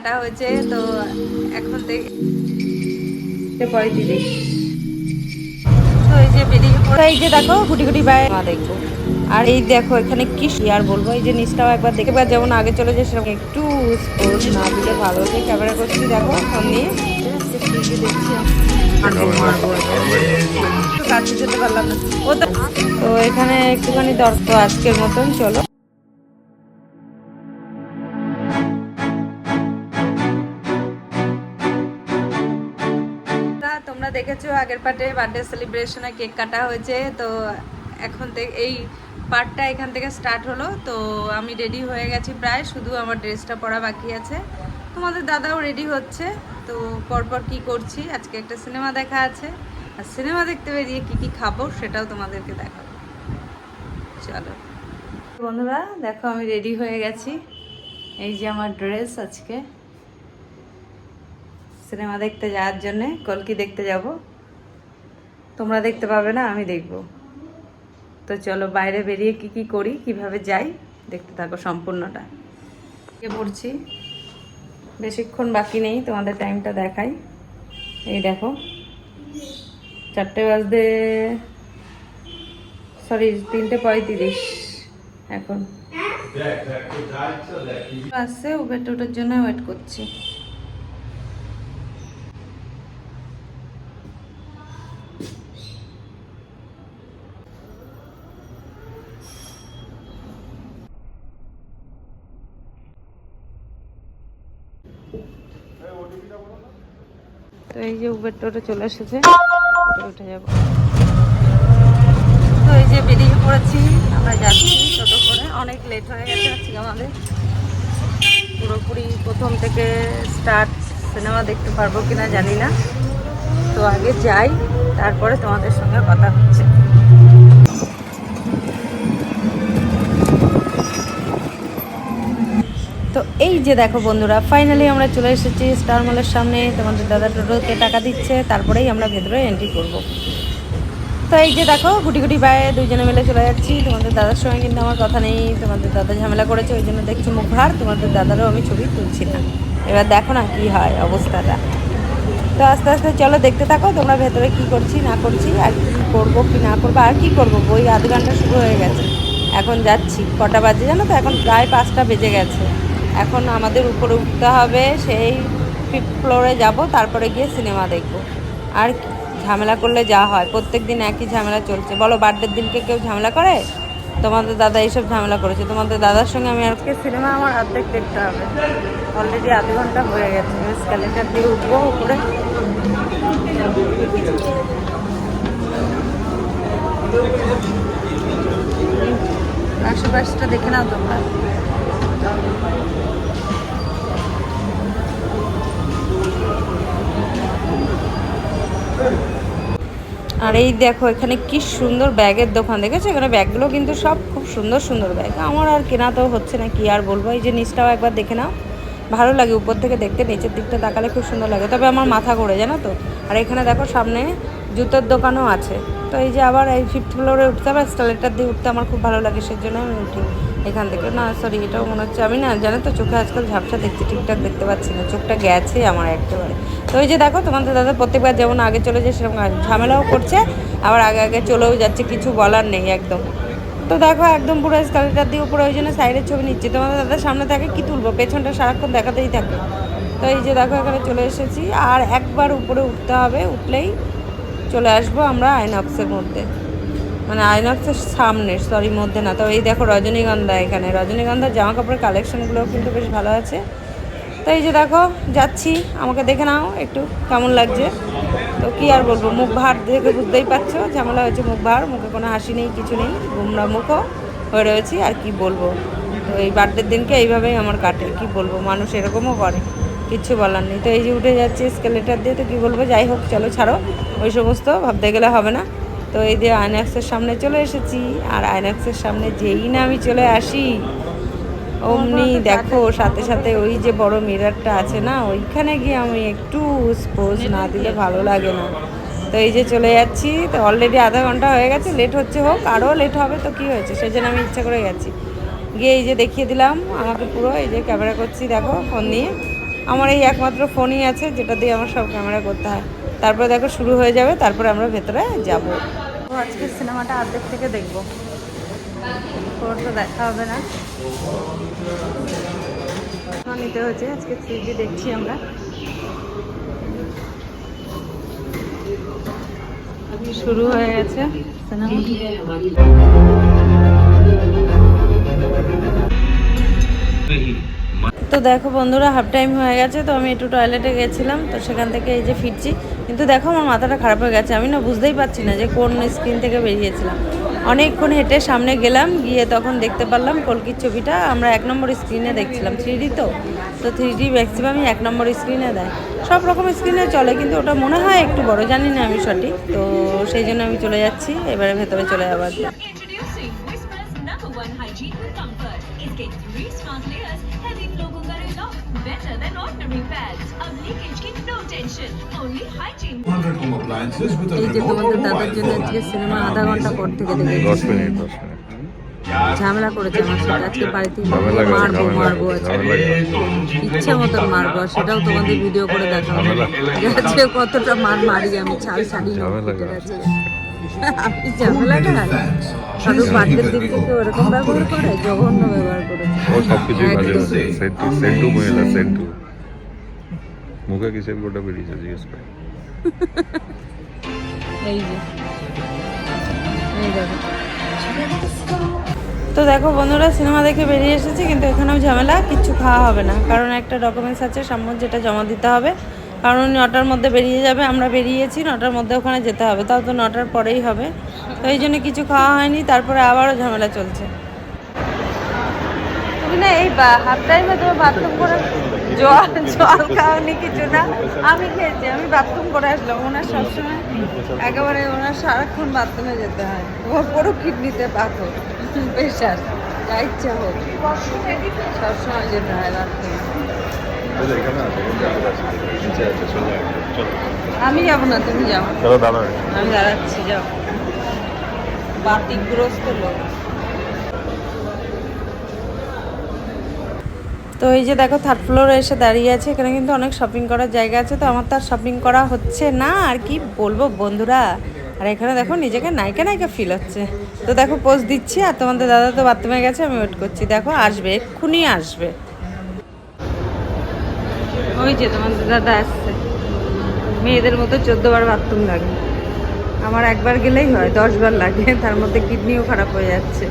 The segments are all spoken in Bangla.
কাটা হয়েছে তো এখন থেকে পঁয়ত্রিশ তো এই যে বেরিয়ে এই যে দেখো গুটি গুটি বাই মা দেখব। আর এই দেখো এখানে কি আর বলব? এই যে নিচটাও একবার দেখে বা যেমন আগে চলে যায় সেরকম। একটু না দিলে ভালো ক্যামেরা করছি দেখো কাছে যেতে পারলাম না। ও তো এখানে একটুখানি দরকার আজকের মতন চলো। দেখেছ আগের পার্টে বার্থডে সেলিব্রেশনে কেক কাটা হয়েছে, তো এখন থেকে এই পার্টটা এখান থেকে স্টার্ট হলো, তো আমি রেডি হয়ে গেছি প্রায়, শুধু আমার ড্রেসটা পরা বাকি আছে। তোমাদের দাদাও রেডি হচ্ছে, তো পরপর কি করছি, আজকে একটা সিনেমা দেখা আছে। আর সিনেমা দেখতে বেরিয়ে কি কি খাব সেটাও তোমাদেরকে দেখাবো। চলো। বন্ধুরা, দেখো আমি রেডি হয়ে গেছি। এই যে আমার ড্রেস আজকে। সিনেমা দেখতে যাওয়ার জন্যে, কলকি দেখতে যাব। তোমরা দেখতে পাবে না আমি দেখব। তো চলো বাইরে বেরিয়ে কি কি করি কীভাবে যাই দেখতে থাকো সম্পূর্ণটা। পড়ছি? বেশিক্ষণ বাকি নেই তোমাদের টাইমটা দেখাই। এই দেখো চারটে বাজতে সরি তিনটে পঁয়ত্রিশ এখন। আসছে উবের টোটোর জন্য ওয়েট করছি। এই যে উবের টোটো চলে এসেছে। উঠে যাব। তো এই যে বেরিয়ে পড়েছি, আমরা যাচ্ছি টোটো করে। অনেক লেট হয়ে গেছে আমাদের। পুরোপুরি প্রথম থেকে স্টার্ট সিনেমা দেখতে পারব কিনা জানি না। তো আগে যাই, তারপরে তোমাদের সঙ্গে কথা হচ্ছে। তো এই যে দেখো বন্ধুরা ফাইনালি আমরা চলে এসেছি স্টার মলের সামনে। তোমাদের দাদা টোটোকে টাকা দিচ্ছে, তারপরেই আমরা ভেতরে এন্ট্রি করব। তো এই যে দেখো, গুটি গুটি বায়ে দুইজনে মিলে চলে যাচ্ছি। তোমাদের দাদার সঙ্গে কিন্তু আমার কথা নেই, তোমাদের দাদা ঝামেলা করেছে, ওই জন্য দেখছি মুখ ভার, তোমাদের দাদারও আমি ছবি তুলছি না। এবার দেখো না কি হয় অবস্থাটা। তো আস্তে আস্তে চলো দেখতে থাকো, তোমরা ভেতরে কি করছি, না করছি, আর কি করব, কি না করব, আর কি করব? বই আধ ঘণ্টা শুরু হয়ে গেছে। এখন যাচ্ছি, কটা বাজে জানো তো? এখন প্রায় পাঁচটা বেজে গেছে। এখন আমাদের উপরে উঠতে হবে, সেই ফিফথ ফ্লোরে যাব, তারপরে গিয়ে সিনেমা দেখব। আর ঝামেলা করলে যা হয় প্রত্যেক দিন একই ঝামেলা চলছে। বলো বার্থডের দিনকে কেউ ঝামেলা করে? তোমাদের দাদা এইসব ঝামেলা করেছে, তোমাদের দাদার সঙ্গে আমি আজকে সিনেমা আমার অর্ধেক দেখতে হবে। অলরেডি আধ ঘণ্টা হয়ে গেছে স্ক্যালেটার দিয়ে উঠবো উপরে। আশেপাশটা দেখে নাও তোমরা। আর এই দেখো, এখানে কি সুন্দর ব্যাগের দোকান, দেখেছ? এখানে ব্যাগগুলো কিন্তু সব খুব সুন্দর সুন্দর ব্যাগ। আমার আর কেনা তো হচ্ছে না, কি আর বলব? এই যে নিচটাও একবার দেখে নাও। ভালো লাগে উপর থেকে দেখতে, নিচের দিকটা তাকালে খুব সুন্দর লাগে। তবে আমার মাথা ঘোরে, জানো তো? আর এখানে দেখো, সামনে জুতোর দোকানও আছে। তো এই যে আবার এই ফিফথ ফ্লোরে উঠতে হবে স্টালেটার দিয়ে উঠতে আমার খুব ভালো লাগে, সেজন্য আমি উঠি। এখান থেকে। না সরি এটাও মনে হচ্ছে আমি না, জানো তো, চোখে আজকাল ঝাপসা দেখছি, ঠিকঠাক দেখতে পাচ্ছি না, চোখটা গেছে আমার একেবারে। তো ওই যে দেখো, তোমাদের দাদা প্রত্যেকবার যেমন আগে চলে যায়, সেরকম ঝামেলাও করছে, আবার আগে আগে চলেও যাচ্ছে, কিছু বলার নেই একদম। তো দেখো, একদম পুরো স্কালেটার দিয়ে উপরে ওই জন্য সাইডের ছবি নিচ্ছি। তোমাদের দাদার সামনে থাকে কি তুলবো? পেছনটা সারাক্ষণ দেখাতেই থাকে। তো এই যে দেখো, এখানে চলে এসেছি, আর একবার উপরে উঠতে হবে, উঠলেই চলে আসব আমরা আইনক্সের মধ্যে। মানে আইনক্সের সামনে সরি মধ্যে না। তো এই দেখো রজনীগন্ধা এখানে। রজনীগন্ধার জামা কাপড়ের কালেকশনগুলোও কিন্তু বেশ ভালো আছে। তো এই যে দেখো, যাচ্ছি। আমাকে দেখে নাও একটু কেমন লাগছে। তো কি আর বলব, মুখ ভার দেখে বুঝতেই পারছ, ঝামেলা হয়েছে মুখ ভার। মুখে কোনো হাসি নেই, কিছু নেই। গুমরা মুখও হয়ে রয়েছি, আর কি বলব। তো এই বার্থডের দিনকে এইভাবেই আমার কাটে, কি বলব, মানুষ এরকমও করে। কিচ্ছু বলার নেই। তো এই যে উঠে যাচ্ছে স্কেলেটার দিয়ে, তো কী বলব, যাই হোক, চলো ছাড়ো। ওই সমস্ত ভাবতে গেলে হবে না। তো এই যে আইনক্সের সামনে চলে এসেছি। আর আইনক্সের সামনে যেই না আমি চলে আসি অমনি দেখো সাথে সাথে ওই যে বড় মিরারটা আছে না ওইখানে গিয়ে আমি একটু স্পোজ না দিলে ভালো লাগে না। তো এই যে চলে যাচ্ছি তো অলরেডি আধা ঘণ্টা হয়ে গেছে লেট হচ্ছে হোক আরও লেট হবে তো কি হয়েছে সেজন্য আমি ইচ্ছা করে গেছি। গিয়ে এই যে দেখিয়ে দিলাম আমাকে পুরো এই যে ক্যামেরা করছি দেখো ফোন নিয়ে। আমার এই একমাত্র ফোনই আছে যেটা দিয়ে আমার সব ক্যামেরা করতে হয়। তারপরে দেখো শুরু হয়ে যাবে তারপরে আমরা ভেতরে যাব। তো আজকে সিনেমাটা অর্ধেক থেকে দেখব। পুরোটা দেখা হবে না। নিতে হচ্ছে আজকে থ্রি দেখছি আমরা। শুরু হয়ে গেছে সিনেমা। তো দেখো বন্ধুরা হাফ টাইম হয়ে গেছে, তো আমি একটু টয়লেটে গেছিলাম, তো সেখান থেকে এই যে ফিরছি। কিন্তু দেখো আমার মাথাটা খারাপ হয়ে গেছে, আমি না বুঝতেই পারছি না যে কোন স্ক্রিন থেকে বেরিয়েছিলাম। অনেকক্ষণ হেঁটে সামনে গেলাম, গিয়ে তখন দেখতে পারলাম কলকির ছবিটা, আমরা এক নম্বর স্ক্রিনে দেখছিলাম থ্রি তো। তো থ্রি ডি ম্যাক্সিমামই এক নম্বর স্ক্রিনে দেয়। সব রকম স্ক্রিনে চলে, কিন্তু ওটা মনে হয় একটু বড়, জানি না আমি সঠিক, তো সেই জন্য আমি চলে যাচ্ছি, এবারে ভেতরে চলে যাবার better than ordinary pads. Leakage no tension. Only hygiene. 100 home appliances with a remote or mobile phone. আধা ঘণ্টা থেকে ঝামেলা করেছে আমার সাথে আজকে বাড়িতে মারবো মারবো ইচ্ছে মতন মারবো সেটাও তোমাদের ভিডিও করে দেখাবো আজকে কতটা মার মারি আমি ছাল ছাড়ি ঝামেলাটা আমি না শুধু বার্থডের থেকে ওরকম ব্যবহার করে জঘন্য ব্যবহার করেছে। ও সব বাজে সেন্টু সেন্টু মহিলা সেন্টু মুখে কিসের গোটা বেরিয়েছে জিজ্ঞেস করে। এই যে। এই দেখো। তো দেখো বন্ধুরা সিনেমা দেখে বেরিয়ে এসেছি কিন্তু এখানেও ঝামেলা কিচ্ছু খাওয়া হবে না। কারণ একটা ডকুমেন্টস আছে সামনে যেটা জমা দিতে হবে। কারণ নটার মধ্যে বেরিয়ে যাবে আমরা বেরিয়েছি নটার মধ্যে ওখানে যেতে হবে। তাও তো নটার পরেই হবে। তো এই জন্য কিছু খাওয়া হয়নি তারপরে আবারও ঝামেলা চলছে। তুমি না এই হাফ টাইমে তোমার বাথরুম করে জল জল খাওয়ানি কিছু না আমি খেয়েছি আমি বাথরুম করে আসলাম। ওনার সবসময় একেবারে ওনার সারাক্ষণ বাথরুমে যেতে হয়। ওর পুরো কিডনিতে পাথর প্রেশার যা ইচ্ছা হোক। সবসময় যেতে হয় বাথরুমে আমি যাব না তুমি যাও। আমি দাঁড়াচ্ছি যাও। বাতিগ্রস্ত লোক। তো এই যে দেখো থার্ড ফ্লোরে এসে দাঁড়িয়ে আছে। এখানে কিন্তু অনেক শপিং করার জায়গা আছে। তো আমার তো আর শপিং করা হচ্ছে না। আর কি বলব বন্ধুরা? আর এখানে দেখো, নিজেকে নায়িকা নায়িকা ফিল হচ্ছে। তো দেখো পোজ দিচ্ছি। আর তোমাদের দাদা তো বাথরুমে গেছে, আমি ওয়েট করছি। দেখো, আসবে, এক্ষুনি আসবে। ওই যে তোমাদের দাদা আসছে। মেয়েদের মতো চোদ্দ বার বাথরুম লাগে আমার একবার গেলেই হয়, দশবার লাগে, তার মধ্যে কিডনিও খারাপ হয়ে যাচ্ছে।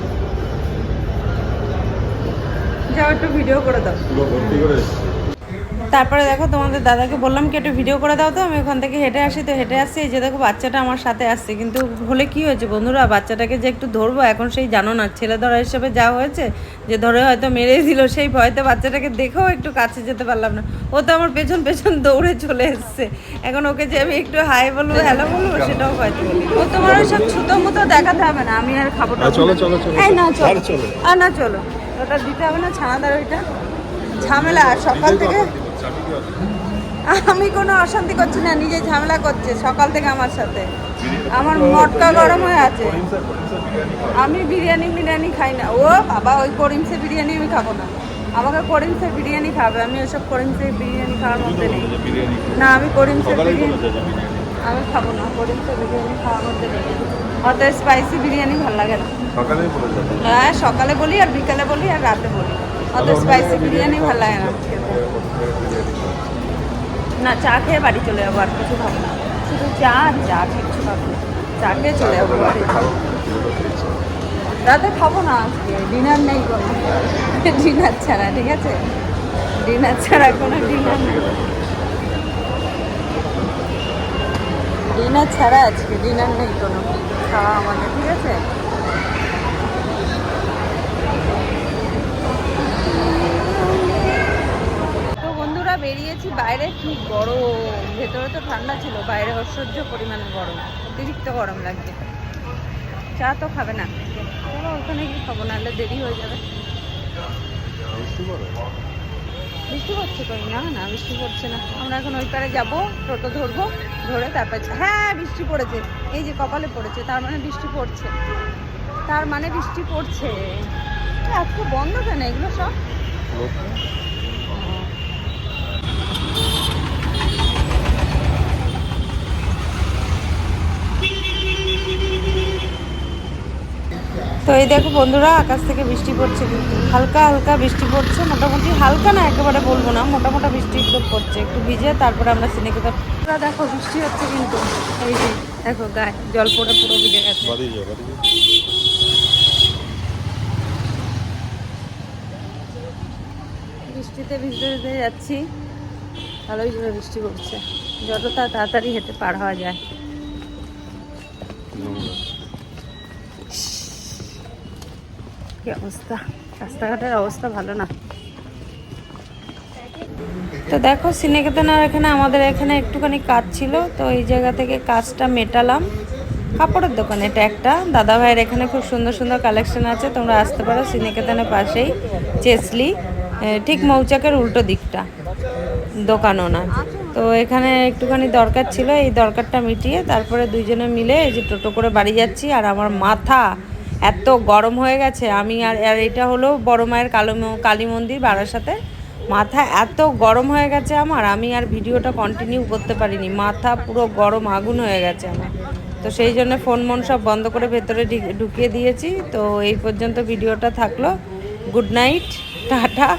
যাও একটু ভিডিও করে দাও। তারপরে দেখো তোমাদের দাদাকে বললাম কি একটু ভিডিও করে দাও তো আমি ওখান থেকে হেঁটে আসি। তো হেঁটে আসছি এই যে দেখো বাচ্চাটা আমার সাথে আসছে। কিন্তু হলে কি হয়েছে বন্ধুরা বাচ্চাটাকে যে একটু ধরবো এখন সেই জানো না ছেলে ধরা হিসেবে যা হয়েছে যে ধরে হয়তো মেরে দিল সেই ভয়তে বাচ্চাটাকে দেখেও একটু কাছে যেতে পারলাম না। ও তো আমার পেছন পেছন দৌড়ে চলে এসছে। এখন ওকে যে আমি একটু হাই বলব হ্যালো বলব সেটাও হয়তো। ও তোমার ওই সব ছুতো মুতো দেখাতে হবে না আমি আর খাব না। চলো, চলো, চলো। না চলো। আর না চলো। ওটা দিতে হবে না ছানাদার ওইটা ঝামেলা সকাল থেকে আমি কোনো অশান্তি করছি না নিজে ঝামেলা করছে সকাল থেকে আমার সাথে। আমার মটকা গরম হয়ে আছে। আমি বিরিয়ানি বিরিয়ানি খাই না। ও বাবা ওই করিমসে বিরিয়ানি আমি খাব না। আমাকে করিমসের বিরিয়ানি খাবে আমি ওসব করিমসের বিরিয়ানি খাওয়ার মধ্যে নেই। না আমি করিমসের বিরিয়ানি আমি খাব না করিমসের বিরিয়ানি খাওয়ার মধ্যে নেই। অত স্পাইসি বিরিয়ানি ভালো লাগে না। সকালে হ্যাঁ সকালে বলি আর বিকালে বলি আর রাতে বলি। অত স্পাইসি বিরিয়ানি ভালো লাগে না। না চা খেয়ে বাড়ি চলে যাব আর কিছু খাব না শুধু চা আর চা কিচ্ছু খাব না চা খেয়ে চলে যাব। রাতে খাব না আজকে। ডিনার নেই কোনো। ডিনার ছাড়া ঠিক আছে? ডিনার ছাড়া কোনো ডিনার নেই। ডিনার ছাড়া আজকে ডিনার নেই কোনো। খাওয়া আমাদের ঠিক আছে তো বন্ধুরা বেরিয়েছি বাইরে কি গরম? ভেতরে তো ঠান্ডা ছিল বাইরে অসহ্য পরিমাণ গরম অতিরিক্ত গরম লাগছে। চা তো খাবে না। চলো ওখানে গিয়ে খাব নাহলে দেরি হয়ে যাবে। বৃষ্টি পড়ছে কই না না বৃষ্টি পড়ছে না। আমরা এখন ওই পারে যাব টোটো ধরবো ধরে তারপর হ্যাঁ বৃষ্টি পড়েছে। এই যে কপালে পড়েছে তার মানে বৃষ্টি পড়ছে। তার মানে বৃষ্টি পড়ছে। আজকে বন্ধ কেন? এগুলো সব তো এই দেখো বন্ধুরা আকাশ থেকে বৃষ্টি পড়ছে কিন্তু। হালকা হালকা বৃষ্টি পড়ছে মোটামুটি হালকা না একেবারে বলব না। মোটামোটা বৃষ্টি একটু পড়ছে একটু ভিজে তারপরে আমরা সিনেকেতে দেখো বৃষ্টি হচ্ছে কিন্তু। এই যে দেখো গায়ে জল পড়ে পুরো ভিজে গেছে। বৃষ্টিতে ভিজতে ভিজতে যাচ্ছি। ভালোই জোরে বৃষ্টি পড়ছে। যতটা তাড়াতাড়ি হেঁটে পার হওয়া যায়। কি অবস্থা? রাস্তাঘাটের অবস্থা ভালো না? তো দেখো সিনেকেতনার এখানে, আমাদের এখানে একটুখানি কাজ ছিল, তো এই জায়গা থেকে কাজটা মেটালাম। কাপড়ের দোকান, এটা একটা। দাদা ভাইয়ের এখানে খুব সুন্দর সুন্দর কালেকশন আছে, তোমরা আসতে পারো সিনেকেতনের পাশেই, চেসলি। ঠিক মৌচাকের উল্টো দিকটা দোকান ওনার তো এখানে একটুখানি দরকার ছিল, এই দরকারটা মিটিয়ে তারপরে দুইজনে মিলে এই যে টোটো করে বাড়ি যাচ্ছি আর আমার মাথা এত গরম হয়ে গেছে। আমি আর আর এটা হলো বড় মায়ের কালো কালী মন্দির বারাসাতে। মাথা এত গরম হয়ে গেছে আমার, আমি আর ভিডিওটা কন্টিনিউ করতে পারিনি। মাথা পুরো গরম আগুন হয়ে গেছে আমার। তো সেই জন্য ফোন মন সব বন্ধ করে ভেতরে ঢুকিয়ে দিয়েছি। তো এই পর্যন্ত ভিডিওটা থাকল। Good night tata.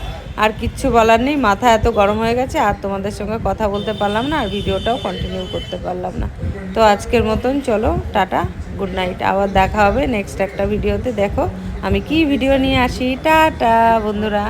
আর কিচ্ছু বলার নেই। মাথা এত গরম হয়ে গেছে, আর তোমাদের সঙ্গে কথা বলতে পারলাম না, আর ভিডিওটাও কন্টিনিউ করতে পারলাম না। তো আজকের মতন চলো, টাটা গুড নাইট আবার দেখা হবে নেক্সট একটা ভিডিওতে। দেখো, আমি কি ভিডিও নিয়ে আসি? টাটা, বন্ধুরা।